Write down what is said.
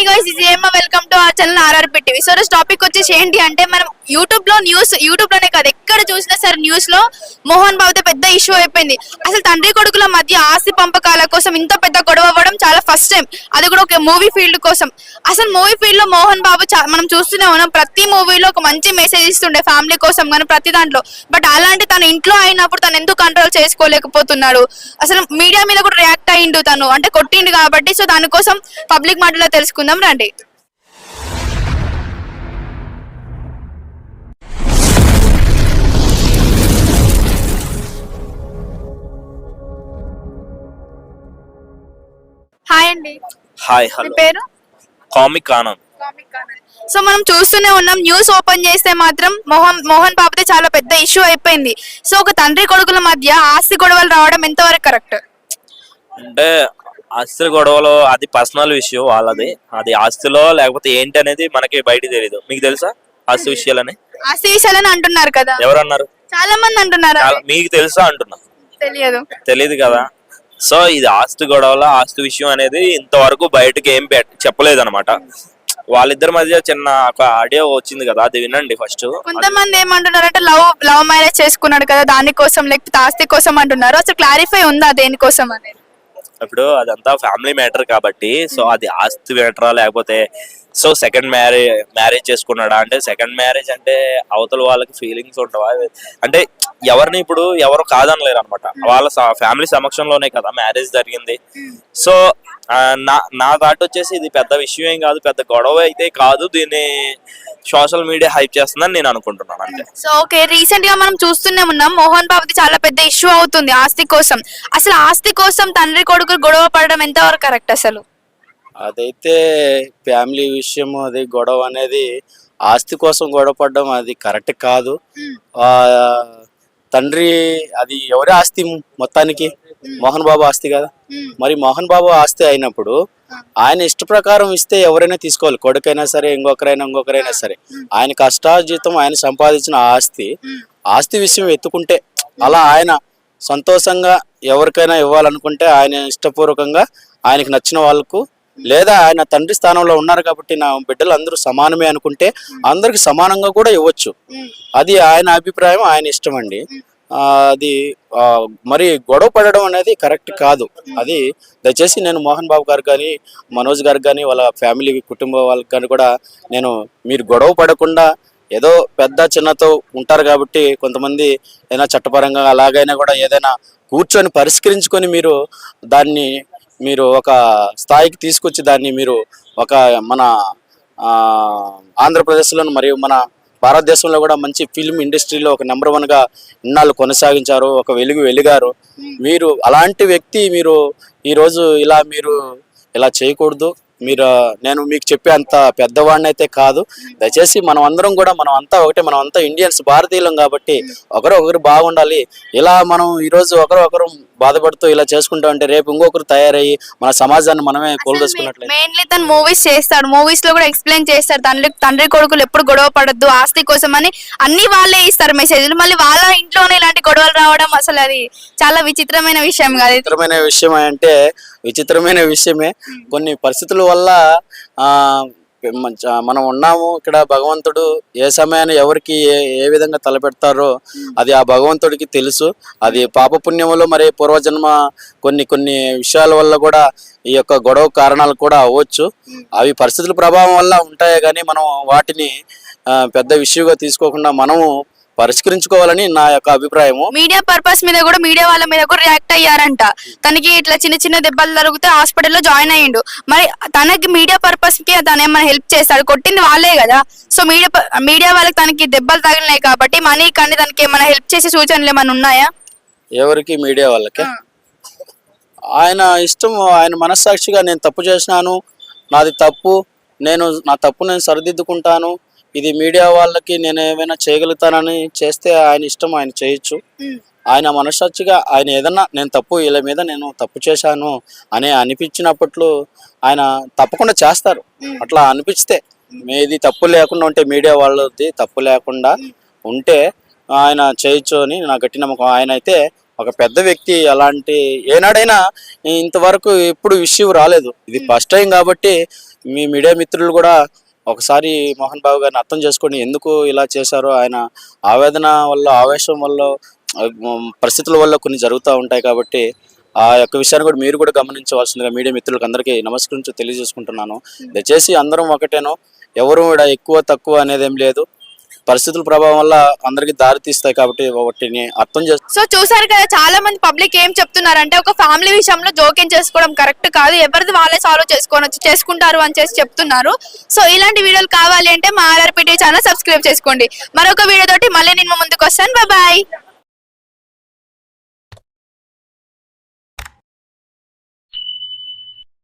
Hi guys ఇది ఏమో welcome to a channel RR TV so రోజు టాపిక్ వచ్చేసి ఏంటి అంటే మనం యూట్యూబ్లో న్యూస్ యూట్యూబ్లోనే కాదు ఎక్కడ చూసినా సరే న్యూస్లో మోహన్ బాబుతో పెద్ద ఇష్యూ అయిపోయింది. అసలు తండ్రి కొడుకుల మధ్య ఆస్తి పంపకాల కోసం ఇంత పెద్ద గొడవ అవ్వడం చాలా ఫస్ట్ టైం అది కూడా ఒక మూవీ ఫీల్డ్ కోసం. అసలు మూవీ ఫీల్డ్లో మోహన్ బాబు మనం చూస్తూనే ఉన్నాం. ప్రతి మూవీలో ఒక మంచి మెసేజ్ ఇస్తుండే ఫ్యామిలీ కోసం కానీ ప్రతి దాంట్లో. బట్ అలాంటి తన ఇంట్లో అయినప్పుడు తను ఎందుకు కంట్రోల్ చేసుకోలేకపోతున్నాడు? అసలు మీడియా మీద కూడా రియాక్ట్ అయిండు తను. అంటే కొట్టిండు కాబట్టి సో దానికోసం పబ్లిక్ మాటలో తెలుసుకుందాం. రండి హాయ్ అండి. హాయ్ హలో పేరు? కామిక్ ఆనంద్ సో మనం చూస్తూనే ఉన్నాం న్యూస్ ఓపెన్ చేస్తే మాత్రం మోహన్ మోహన్ బాబుతో చాలా పెద్ద ఇష్యూ అయిపోయింది. సో ఒక తండ్రి కొడుకుల మధ్య ఆస్తి గొడవలు రావడం ఎంతవరకు కరెక్ట్? అంటే ఆస్తుల గొడవలో అది పర్సనల్ విషయం వాళ్ళది. అది ఆస్తిలో లేకపోతే ఏంటి అనేది మనకి బయట తెలియదు మీకు తెలుసా ఆస్తి విషయాలని? ఆస్తి విషయాలని అంటున్నారు కదా. ఎవరన్నారు? చాలా మంది అంటున్నారు? చాలా- మీకు తెలుసా అంటున్నా? తెలియదు. తెలియదు కదా. సో ఇది ఆస్తి గొడవల ఆస్తి విషయం అనేది ఇంతవరకు బయటకి ఏం పెట్ చెప్పలేదు అనమాట వాళ్ళిద్దరి మధ్య చిన్న ఒక ఆడియో వచ్చింది కదా అది వినండి ఫస్ట్ కొంతమంది ఏమంటున్నారంటే లవ్ లవ్ మ్యారేజ్ చేసుకున్నాడు కదా దానికోసం లేకపోతే ఆస్తి కోసం అంటున్నారు. అసలు క్లారిఫై ఉందా దేనికోసం అనేది? ఇప్పుడు అదంతా ఫ్యామిలీ మ్యాటర్ కాబట్టి సో అది ఆస్తి మ్యాటరా లేకపోతే సో సెకండ్ మ్యారేజ్ మ్యారేజ్ చేసుకున్నాడా అంటే సెకండ్ మ్యారేజ్ అంటే అవతల వాళ్ళకి ఫీలింగ్స్ ఉంటావా అంటే ఎవరిని ఇప్పుడు ఎవరు కాదనలేరు అనమాట వాళ్ళ ఫ్యామిలీ సమక్షంలోనే కదా మ్యారేజ్ జరిగింది. సో ఆ, నా నా థాట్ వచ్చేసి ఇది పెద్ద విషయం ఏం కాదు పెద్ద గొడవ అయితే కాదు దీన్ని సోషల్ మీడియా హైప్ చేస్తుందని నేను అనుకుంటున్నాను అంతే. సో ఓకే రీసెంట్గా మనం చూస్తూనే ఉన్నాం. మోహన్ బాబుకి చాలా పెద్ద ఇష్యూ అవుతుంది ఆస్తి కోసం. అసలు ఆస్తి కోసం తండ్రి కొడుకు గొడవ పడడం ఎంతవరకు కరెక్ట్ అసలు? అదైతే ఫ్యామిలీ విషయం అది గొడవ అనేది ఆస్తి కోసం గొడవ పడడం అది కరెక్ట్ కాదు. ఆ తండ్రి అది ఎవరి ఆస్తి మొత్తానికి? మోహన్ బాబు ఆస్తి కదా? మరి మోహన్ బాబు ఆస్తి అయినప్పుడు ఆయన ఇష్ట ప్రకారం ఇస్తే ఎవరైనా తీసుకోవాలి. కొడుకైనా సరే ఇంకొకరైనా ఇంకొకరైనా సరే. ఆయన కష్టార్జితం ఆయన సంపాదించిన ఆస్తి ఆస్తి విషయం ఎత్తుకుంటే అలా ఆయన సంతోషంగా ఎవరికైనా ఇవ్వాలనుకుంటే ఆయన ఇష్టపూర్వకంగా ఆయనకి నచ్చిన వాళ్ళకు లేదా ఆయన తండ్రి స్థానంలో ఉన్నారు కాబట్టి నా బిడ్డలు అందరూ సమానమే అనుకుంటే అందరికి సమానంగా కూడా ఇవ్వచ్చు. అది ఆయన అభిప్రాయం ఆయన ఇష్టం అండి. అది మరి గొడవ పడడం అనేది కరెక్ట్ కాదు. అది దయచేసి నేను మోహన్ బాబు గారు కానీ మనోజ్ గారు కానీ వాళ్ళ ఫ్యామిలీ కుటుంబ వాళ్ళకి కానీ కూడా నేను మీరు గొడవ పడకుండా ఏదో పెద్ద చిన్నతో ఉంటారు కాబట్టి కొంతమంది ఏదైనా చట్టపరంగా అలాగైనా కూడా ఏదైనా కూర్చొని పరిష్కరించుకొని మీరు దాన్ని మీరు ఒక స్థాయికి తీసుకొచ్చి దాన్ని మీరు ఒక మన ఆంధ్రప్రదేశ్లోను మరియు మన భారతదేశంలో కూడా మంచి ఫిల్మ్ ఇండస్ట్రీలో ఒక నెంబర్ వన్గా ఇన్నాళ్ళు కొనసాగించారు ఒక వెలుగు వెలిగారు. మీరు అలాంటి వ్యక్తి మీరు ఈ రోజు ఇలా మీరు ఇలా చేయకూడదు. మీరు నేను మీకు చెప్పే అంత పెద్దవాడిని అయితే కాదు. దయచేసి మనం అందరం కూడా మనం అంతా ఒకటే మనం అంతా ఇండియన్స్ భారతీయులం కాబట్టి ఒకరు ఒకరు బాగుండాలి. ఇలా మనం ఈ రోజు ఒకరు ఒకరు బాధపడుతూ ఇలా చేసుకుంటా ఉంటే రేపు ఇంకొకరు తయారయ్యి మన సమాజాన్ని మనమే కోల్దోసుకున్నట్లయితే. మెయిన్లీ తను మూవీస్ చేస్తాడు. మూవీస్లో కూడా ఎక్స్ప్లెయిన్ చేస్తాడు. తండ్రి తండ్రి కొడుకులు ఎప్పుడు గొడవ పడద్దు ఆస్తి కోసం అని అన్ని వాళ్ళే ఇస్తారు మెసేజ్లు మళ్ళీ వాళ్ళ ఇంట్లోనే ఇలాంటి గొడవలు రావడం అసలు అది చాలా విచిత్రమైన విషయం కాదు. విచిత్రమైన విషయం అంటే విచిత్రమైన విషయమే. కొన్ని పరిస్థితుల వల్ల ఆ మనం ఉన్నాము ఇక్కడ భగవంతుడు ఏ సమయాన్ని ఎవరికి ఏ ఏ విధంగా తలపెడతారో అది ఆ భగవంతుడికి తెలుసు. అది పాపపుణ్యములు మరి పూర్వజన్మ కొన్ని కొన్ని విషయాల వల్ల కూడా ఈ యొక్క గొడవ కారణాలు కూడా అవ్వచ్చు. అవి పరిస్థితుల ప్రభావం వల్ల ఉంటాయే కానీ మనం వాటిని పెద్ద విషయంగా తీసుకోకుండా మనము పరిష్కరించుకోవాలని నా యొక్క అభిప్రాయము. మీడియా పర్పస్ మీద కూడా మీడియా వాళ్ళ మీద కూడా రియాక్ట్ అయ్యారంట. తనకి ఇట్లా చిన్న చిన్న దెబ్బలు జరిగితే హాస్పిటల్లో జాయిన్ అయ్యిండు. మరి తనకి మీడియా పర్పస్కి తను ఏమైనా హెల్ప్ చేస్తాడు? కొట్టింది వాళ్ళే కదా. సో మీడియా మీడియా వాళ్ళకి తనకి దెబ్బలు తగిలినాయి కాబట్టి మనీ కానీ తనకి ఏమైనా హెల్ప్ చేసే సూచనలు ఏమైనా ఉన్నాయా? ఎవరికి? మీడియా వాళ్ళకి. ఆయన ఇష్టం ఆయన మనస్సాక్షిగా నేను తప్పు చేసినాను. నాది తప్పు. నేను నా తప్పు నేను సరిదిద్దుకుంటాను. ఇది మీడియా వాళ్ళకి నేను ఏమైనా చేయగలుగుతానని చేస్తే ఆయన ఇష్టం ఆయన చేయొచ్చు. ఆయన మనస్సాక్షిగా ఆయన ఏదన్నా నేను తప్పు వీళ్ళ మీద నేను తప్పు చేశాను అని అనిపించినప్పట్లో ఆయన తప్పకుండా చేస్తారు. అట్లా అనిపిస్తే మీది తప్పు లేకుండా ఉంటే మీడియా వాళ్ళది తప్పు లేకుండా ఉంటే ఆయన చేయొచ్చు అని నా గట్టి నమ్మకం. ఆయన అయితే ఒక పెద్ద వ్యక్తి అలాంటి ఏనాడైనా ఇంతవరకు ఎప్పుడు ఇష్యూ రాలేదు. ఇది ఫస్ట్ టైం కాబట్టి మీ మీడియా మిత్రులు కూడా ఒకసారి మోహన్ బాబు గారిని అర్థం చేసుకొని ఎందుకు ఇలా చేశారో ఆయన ఆవేదన వల్ల ఆవేశం వల్ల పరిస్థితుల వల్ల కొన్ని జరుగుతూ ఉంటాయి కాబట్టి ఆ యొక్క విషయాన్ని కూడా మీరు కూడా గమనించవలసిందిగా మీడియా మిత్రులకు అందరికీ నమస్కరించి తెలియజేసుకుంటున్నాను. దయచేసి అందరం ఒకటేనో. ఎవరు కూడా ఎక్కువ తక్కువ అనేది ఏం లేదు. పరిస్థితుల ప్రభావం వల్ల అందరికి దారి తీస్తాయి కాబట్టి వాటిని అర్థం చేసు సో చూసారు కదా చాలా మంది పబ్లిక్ ఏం చెప్తున్నారంటే ఒక ఫ్యామిలీ విషయంలో జోక్యం చేసుకోవడం కరెక్ట్ కాదు ఎవరిది వాళ్ళే సాల్వ్ చేసుకోవచ్చు చేసుకుంటారు అని చేసి చెప్తున్నారు. సో ఇలాంటి వీడియోలు కావాలి అంటే మా ఆర్ఆర్పిటీ ఛానల్ సబ్స్క్రైబ్ చేసుకోండి. మరొక వీడియో తోటి మళ్ళీ నేను ముందుకు వస్తాను. బాయ్